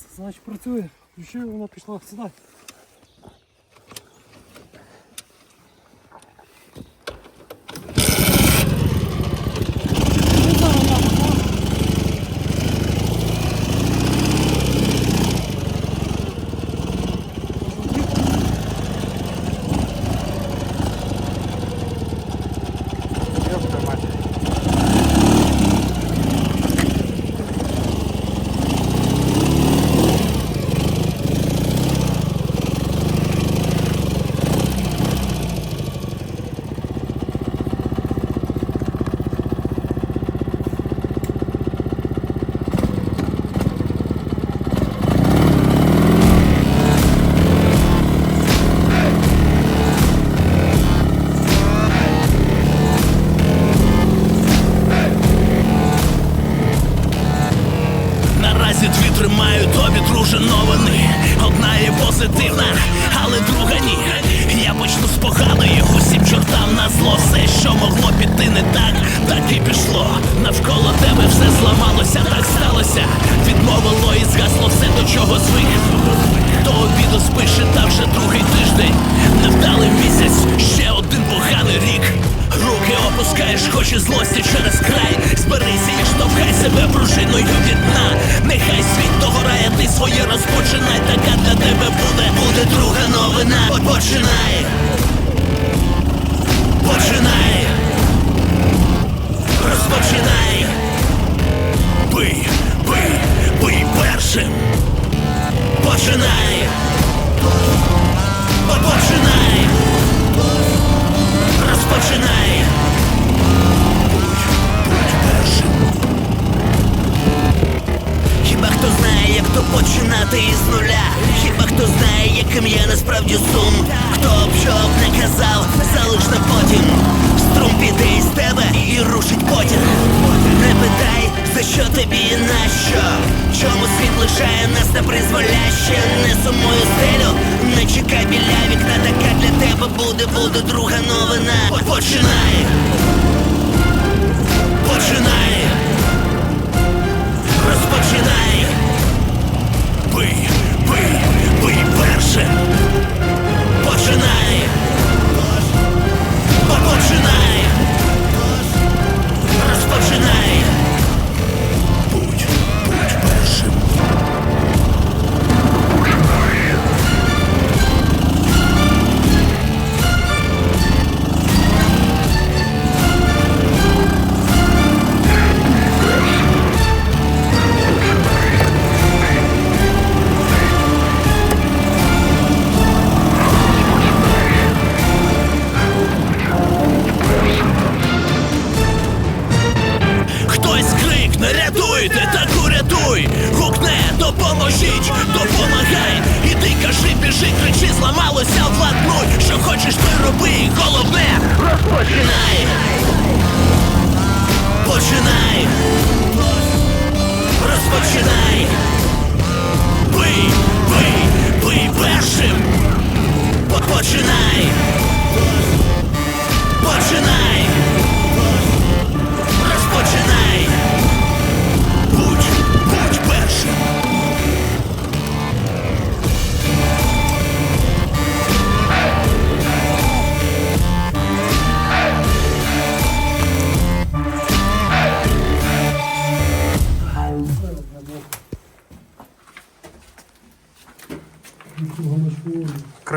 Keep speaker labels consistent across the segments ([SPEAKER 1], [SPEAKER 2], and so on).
[SPEAKER 1] Клас, значить працює. включив, вона пішла сюди.
[SPEAKER 2] що могло піти не так, так і пішло. Навколо тебе все зламалося, так сталося. Відмовило і згасло все, до чого звик. До обіду спиш і та вже другий тиждень. Невдалий місяць, ще один поганий рік. Руки опускаєш, хоч і злості через край. Зберися і штовхай себе пружиною від дна. Нехай світ догорає, ти своє розпочинай. Така для тебе буде, буде друга новина. Починай. Починай. Розпочинай. Бий, бий, бий першим. Починай. Починай. Розпочинай. Будь, будь першим. Знає, як то починати із нуля? Хіба хто знає, яким є насправді сум? Хто б що б не казав, залиш на потім. Струм піде із тебе і рушить потяг. Не питай, за що тобі і нащо? Чому світ лишає нас на призволяще? Не сумую стелю, не чекай біля вікна, така для тебе буде, буде друга новина. Починай! Починай! Розпочинай! Бий, бий, бий першим! Починай! Починай! Розпочинай!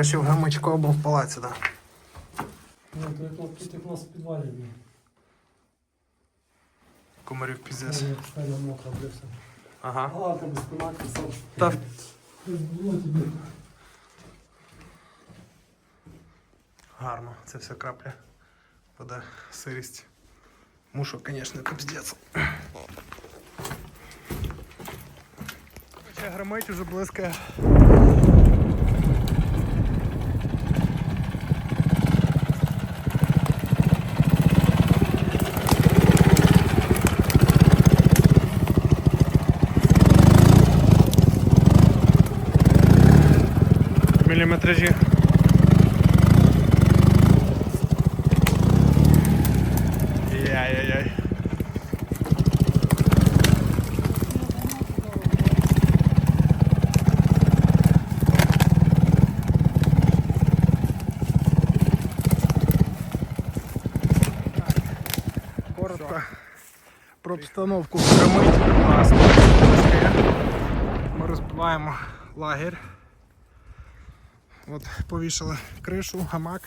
[SPEAKER 3] Краще в гамачку або в палаці, так.
[SPEAKER 1] Ну, то як от тут як у нас в підвалі був.
[SPEAKER 3] Комарів піздець.
[SPEAKER 1] Стеля стеля мокра, блився.
[SPEAKER 3] Ага.
[SPEAKER 1] Галка без палатки, сам.
[SPEAKER 3] Та
[SPEAKER 1] Було тобі.
[SPEAKER 3] гарно, це все крапля. Вода, сирість. Мушу, звісно, піздець. Хоча громить уже близько. Яй-яй-яй. Коротко про обстановку. Класно. Ми розбиваємо лагерь. От повішали кришу, гамак,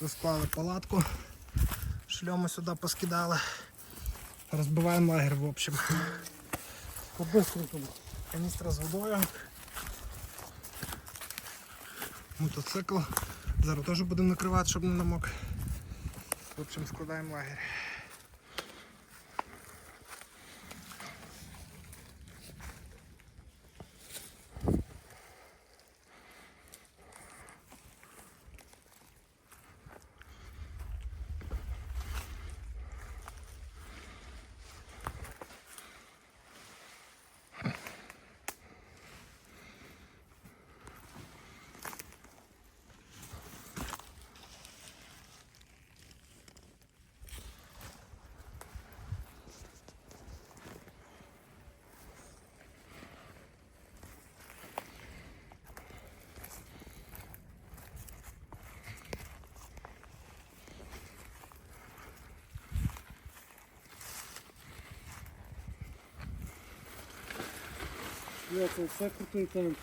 [SPEAKER 3] розклали палатку. Шльому сюди поскидали. Розбиваємо лагерь, в общем.
[SPEAKER 1] Побистренько.
[SPEAKER 3] Каністра з водою. Мотоцикл. Зараз теж будемо накривати, щоб не намок. В общем, складаємо лагерь.
[SPEAKER 1] Це все крутий темп.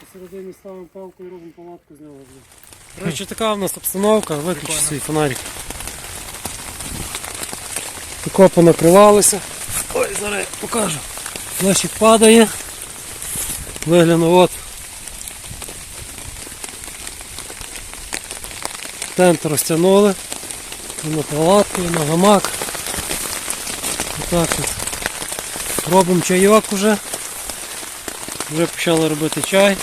[SPEAKER 1] Посередині ставимо палку і робимо палатку з нього. Коротше, така в нас обстановка, виключи свій фонарик. Тако понакривалися. Ой, зараз покажу. Дощик падає. Вигляну от. Тент розтягнули. І на палатку, і на гамак. Отак от. Робимо чайок уже. Вже почали робити чай.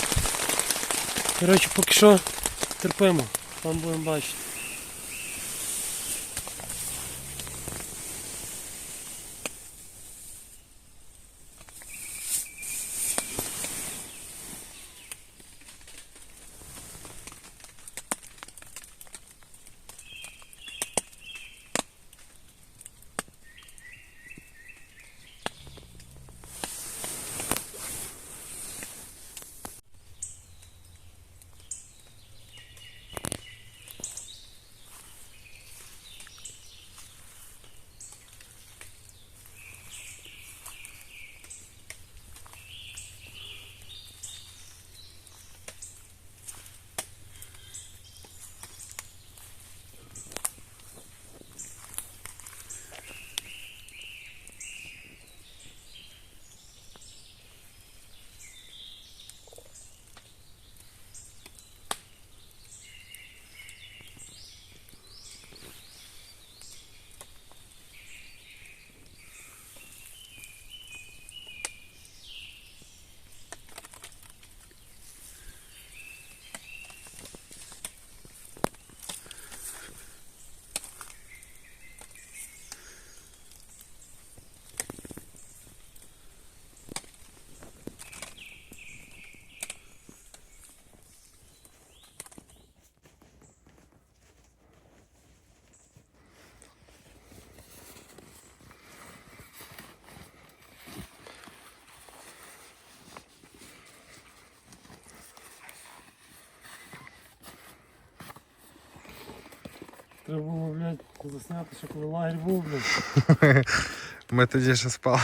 [SPEAKER 1] Коротше, поки що терпимо, там будемо бачити. Треба було, блядь, засняти, що коли лагерь був, блядь.
[SPEAKER 3] Ми тоді ще спали.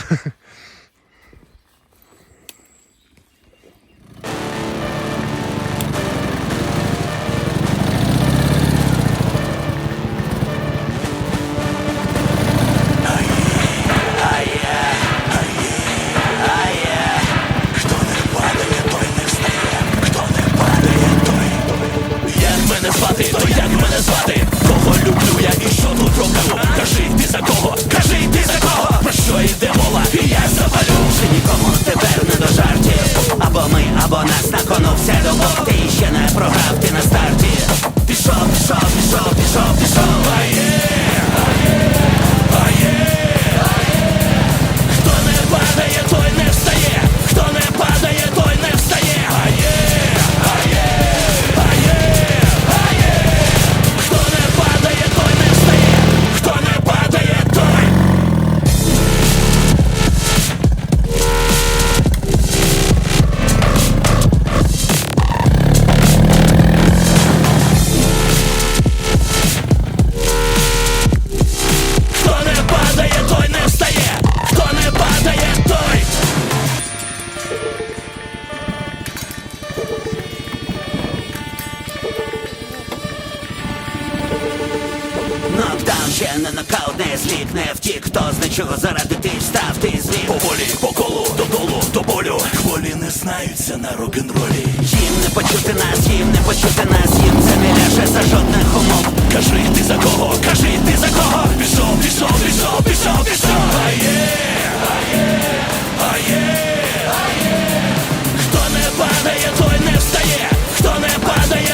[SPEAKER 4] Не злік, не втік Хто з нічого заради ти встав, ти злік
[SPEAKER 2] Поволі, по колу, додолу, до болю. Хвилі не знаються на рок-н-ролі.
[SPEAKER 4] Їм не почути нас, їм не почути нас Їм це не ляже за жодних умов
[SPEAKER 2] Кажи ти за кого, кажи ти за кого. Пішов, пішов, пішов, пішов, пішов. Ає, ає, ає, ає. Хто не падає, той не встає. Хто не падає,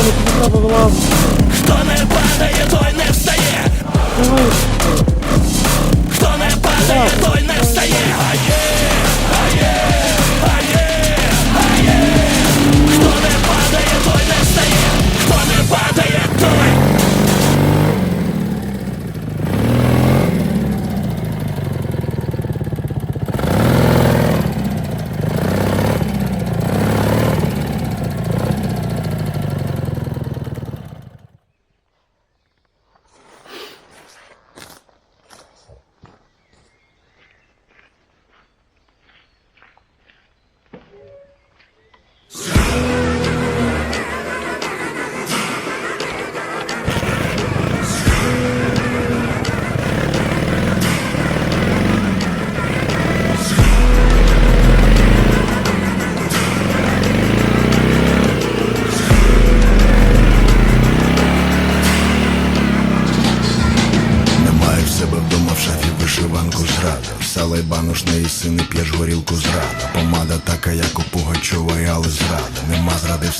[SPEAKER 2] не. Хто не падає, той не встає. Хто не падає, той не встає.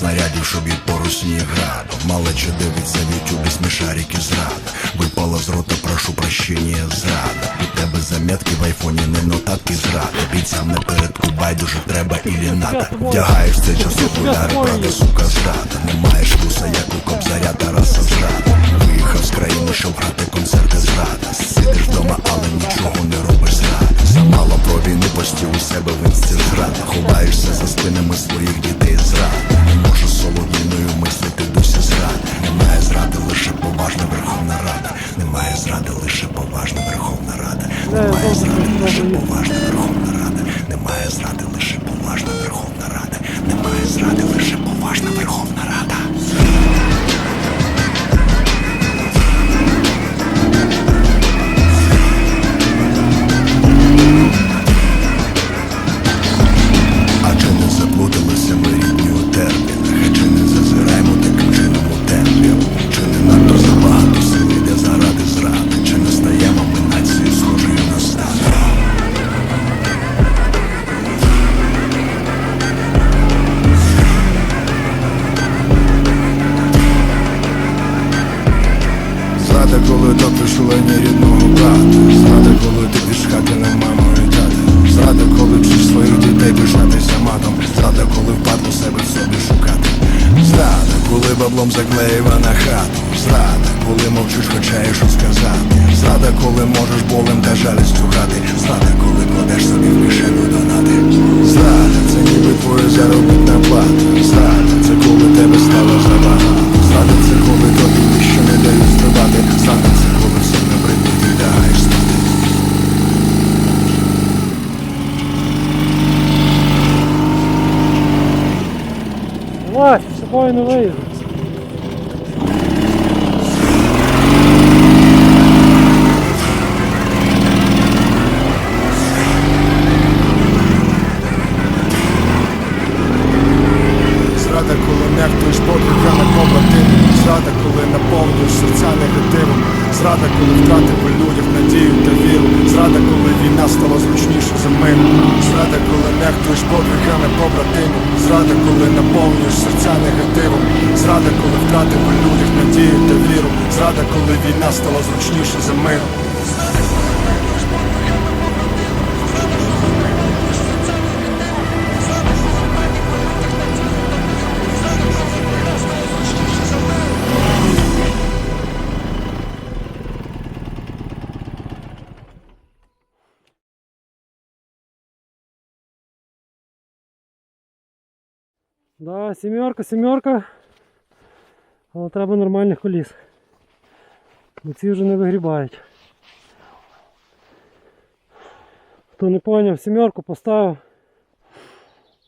[SPEAKER 5] Снарядів, щоб їй порусні граду Малече дивиться в ютюбі смішарики зрада. Випала з рота, прошу прощення, зрада. У тебе заметки в айфоні, не нотатки зрада Бійцям не передку байдуже треба ілі надо Вдягаєш це часу удари, правда, сука, зрада. Не маєш вуса, як у кобзаря Тараса зрада Виїхав з країни, щоб грати концерти зрада. Сидиш вдома, але нічого не робиш зрада Замало про війну постів у себе в інсті зрада. Ховаєшся за спинами своїх дітей зрада Не можу баблом хату Зрада, коли мовчиш, хоча є що сказати. Зрада, коли можеш болем та жалістю грати Зрада, коли кладеш собі в кишеню донати. Зрада, це ніби твоя заробітна плата. Зрада, це коли тебе стало забагато Зрада, це коли тобі ніщо не дають стрибати Зрада, це коли все набридно ти лягаєш спати
[SPEAKER 1] Давай, з собою не виїду.
[SPEAKER 5] Зрада, коли нехтуєш подвигами побратимів Зрада, коли наповнюєш серця негативом У людях надію та віру. Зрада, коли війна стала зручніше за мир. Зрада, коли нехтуєш подвигами побратимів Зрада, коли наповнюєш серця негативом. Зрада, коли у людях надію та віру. Зрада, коли війна стала зручніше за мир
[SPEAKER 1] Да, сімерка, сімерка. Але треба нормальних коліс. Бо ці вже не вигрібають. Хто не поняв, сімерку поставив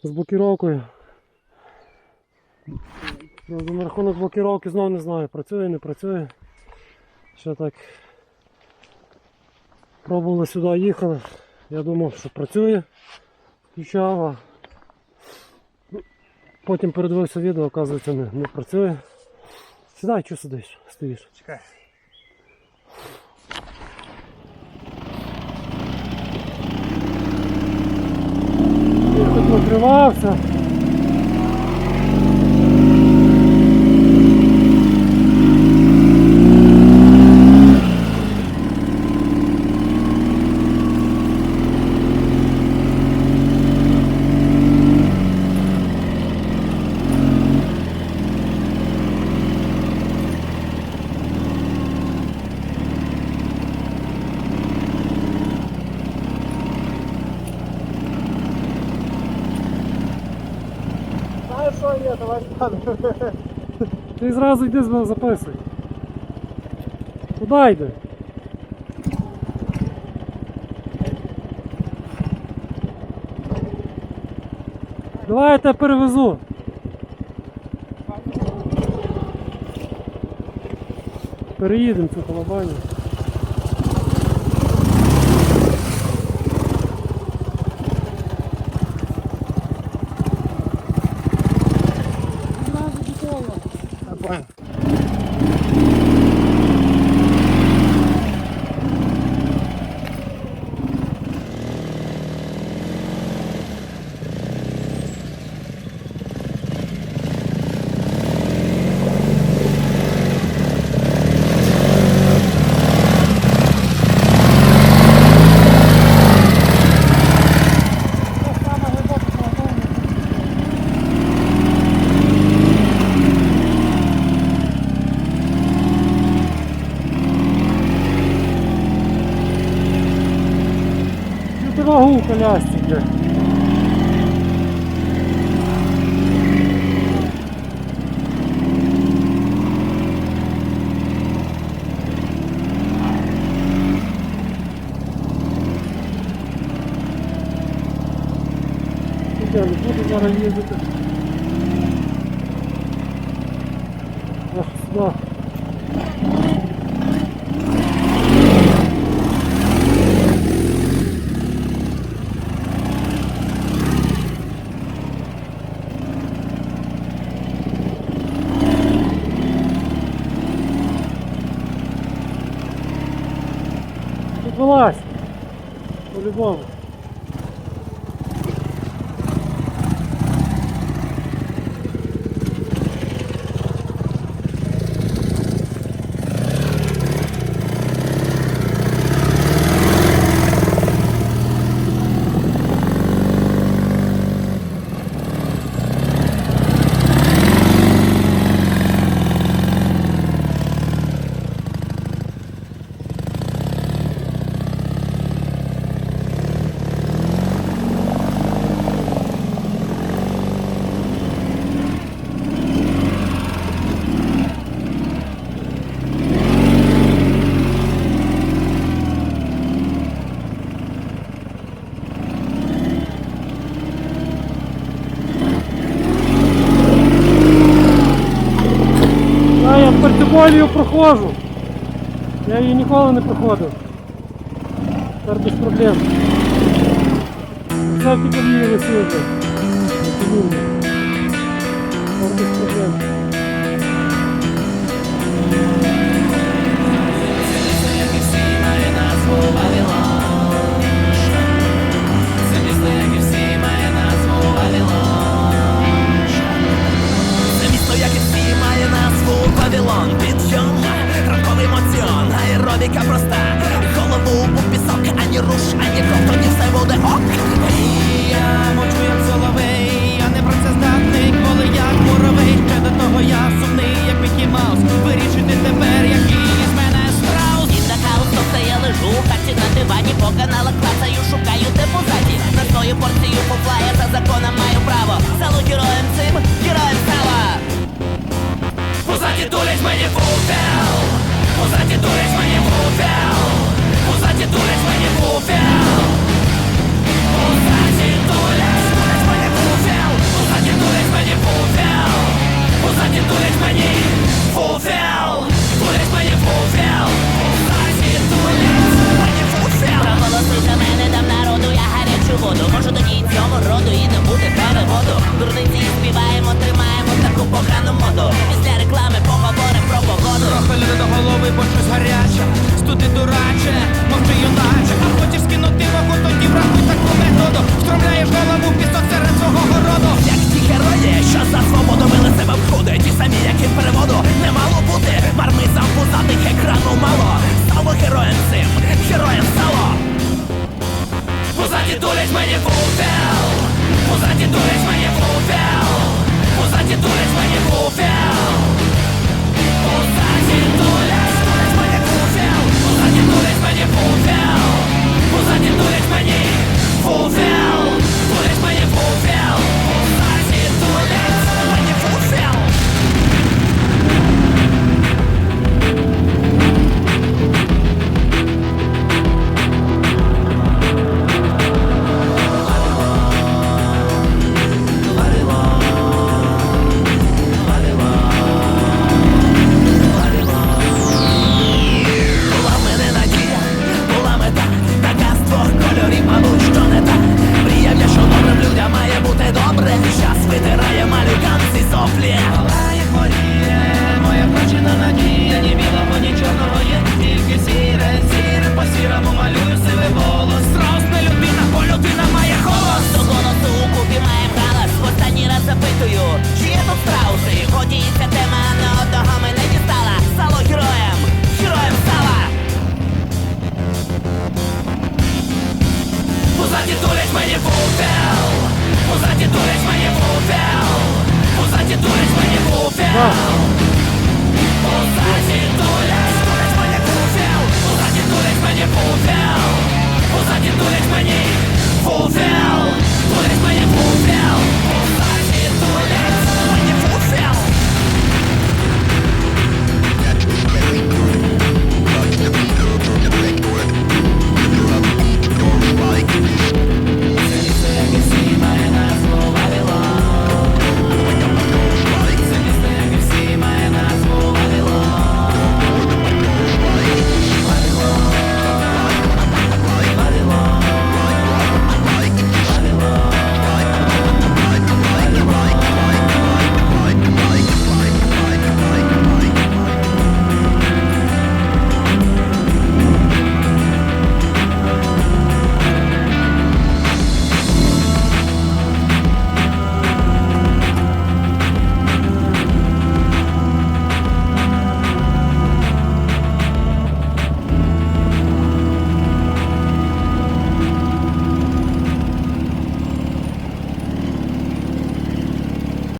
[SPEAKER 1] з блокіровкою. Правда, на рахунок блокіровки знову не знаю, працює, не працює. Ще так пробували сюди їхали. Я думав, що працює. Включав, Потім передивився відео, оказується, не, не працює. Сідай, чого сидиш, стоїш.
[SPEAKER 3] Чекай.
[SPEAKER 1] Я тут накривався.
[SPEAKER 3] Що є, давай.
[SPEAKER 1] Ти зразу йди з мене записуй. Куди йди? Давай я тебе перевезу. Переїдемо цю колобаню.
[SPEAKER 3] Нормально.
[SPEAKER 1] Що ти вагу в колясці, блядь? Я не буду зараз їздити. Ах, сюди. Тут вилазь. По-любому. А я Португалію проходжу. Я її ніколи не проходив. Тепер без проблем. Це тільки її висити. Тепер без проблем.
[SPEAKER 2] Вавилон емоціон, аеробіка проста. Голову у пісок, ані руш, ані кров, тоді все буде ок. І я мовчу як соловей, я не працездатний, коли як муравей Ще до того я сумний, як Мікі Маус. Вирішити тепер, який із мене страус. І на то я лежу у хаті на дивані По каналах клацаю, шукаю те позаді. На свою порцію поплає, за законом маю право. Селу героєм цим, героєм стала Позаді дурять мені фуфел Позаді дурять мені фуфел Позаді дурять цьому роду і не буде переводу. Дурниці і
[SPEAKER 4] співаємо, тримаємо таку погану моду. Після реклами поговоримо про погоду.
[SPEAKER 6] Трохи до голови, бо щось гаряче, студи дураче, мовчи юначе. А хочеш скинути вагу, тоді врахуй таку методу. Встромляєш голову, пісок серед свого городу.
[SPEAKER 2] Як ті герої, що за свободу